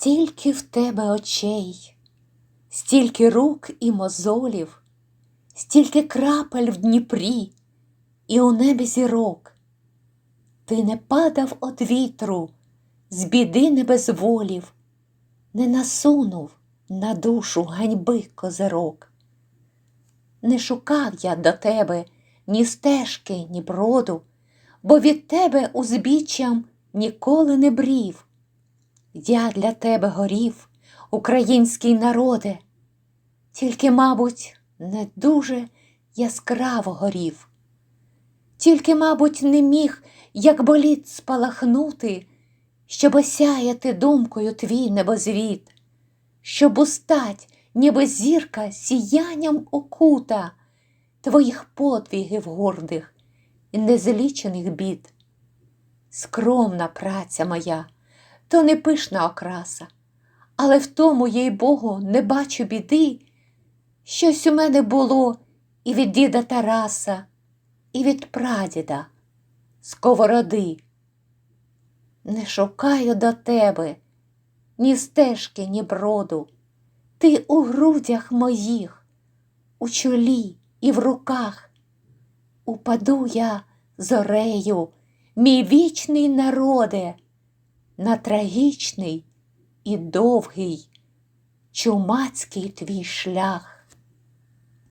Стільки в тебе очей, стільки рук і мозолів, стільки крапель в Дніпрі і у небі зірок. Ти не падав од вітру, з біди не безволів, не насунув на душу ганьби козирок. Не шукав я до тебе ні стежки, ні броду, бо від тебе узбіччям ніколи не брів. Я для тебе горів, український народе, тільки, мабуть, не дуже яскраво горів, тільки, мабуть, не міг, як боліт спалахнути, щоб осяяти думкою твій небозвіт, щоб устать, ніби зірка сіянням окута твоїх подвігів гордих і незлічених бід. Скромна праця моя, то не пишна окраса, але в тому, їй Богу, не бачу біди. Щось у мене було і від діда Тараса, і від прадіда, сковороди. Не шукаю до тебе ні стежки, ні броду. Ти у грудях моїх, у чолі і в руках. Упаду я зорею, мій вічний народе, на трагічний і довгий чумацький твій шлях.